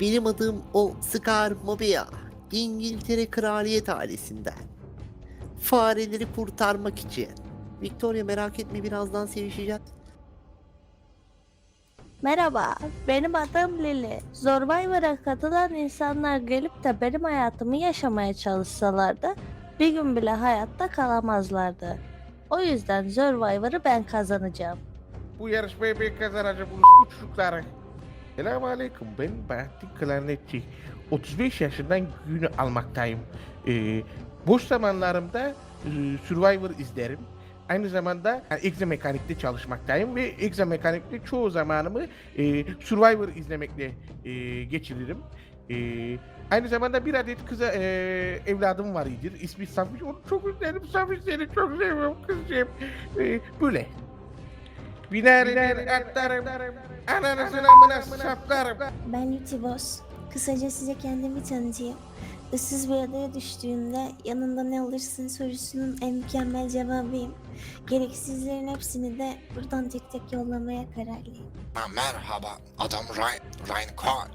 Benim adım o Scar Mobea. İngiltere kraliyet ailesinden. Fareleri kurtarmak için. Victoria merak etme birazdan sevişeceğiz. Merhaba, benim adım Lily. Survivor'a katılan insanlar gelip de benim hayatımı yaşamaya çalışsalardı, bir gün bile hayatta kalamazlardı. O yüzden Survivor'ı ben kazanacağım. Bu yarışmayı ben kazanacağım bu çocukları. Selamun Aleyküm ben Bahattin Klarnetçi. 35 yaşından günü almaktayım. Ee, boş zamanlarımda e, Survivor izlerim. Aynı zamanda yani egzo mekanikte çalışmaktayım ve egzo mekanikte çoğu zamanımı e, Survivor izlemekle e, geçiririm. E, aynı zamanda bir adet kıza e, evladım var idir. İsmi Safiş. Onu çok üzlerim. Safiş seni çok seviyorum kızcığım. E, böyle. Biner atlarım. Ananızın amına saplarım. Ben Luti Boss. Kısaca size kendimi tanıtayım. Issız bir adaya düştüğümde yanında ne alırsın sorusunun en mükemmel cevabıyım. Gereksizlerin hepsini de buradan tek tek yollamaya kararlıyım. Ha, merhaba, adım Ryan, Ryan Cole.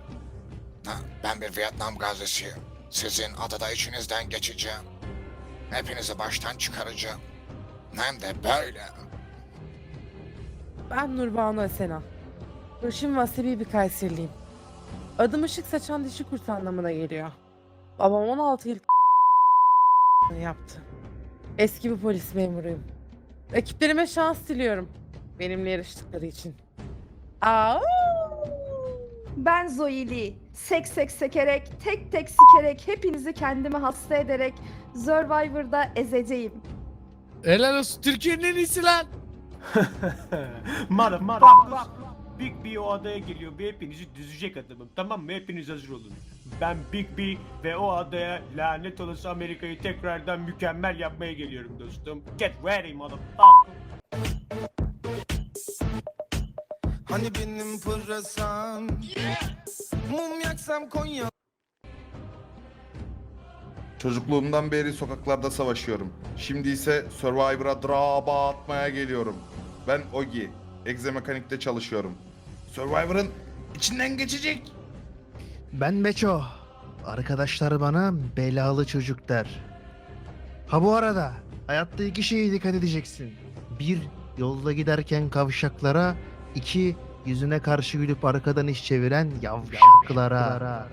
Ha, ben bir Vietnam gazisiyim. Sizin adada içinizden geçeceğim. Hepinizi baştan çıkaracağım. Hem de böyle. Ben Nurbanu Asena. Ruşim Vasebi bir Kayserliyim. Adım ışık saçan dişi kurt anlamına geliyor. Babam 16 yıl yaptı. Eski bir polis memuruyum. Ekiplerime şans diliyorum. Benimle yarıştıkları için. Aa! Ben Zoe Lee. Sek sek sekerek, tek tek sikerek, hepinizi kendime hasta ederek Survivor'da ezeceğim. Helal olsun Türkiye'nin en iyisi lan. Motherfuckers. Big B o adaya geliyor ve hepinizi düzecek adamım tamam mı? Hepiniz hazır olun. Ben Big B ve o adaya lanet olası Amerika'yı tekrardan mükemmel yapmaya geliyorum dostum. Get ready motherfucker. Hani benim pırasam Mum yaksam Konya Çocukluğumdan beri sokaklarda savaşıyorum. Şimdi ise Survivor'a draba atmaya geliyorum. Ben Ogi. Egze mekanikte çalışıyorum. Survivor'ın içinden geçecek. Ben Beço. Arkadaşlar bana belalı çocuk der. Ha bu arada hayatta iki şeye dikkat edeceksin. Bir, yolda giderken kavşaklara. iki yüzüne karşı gülüp arkadan iş çeviren yavşaklara.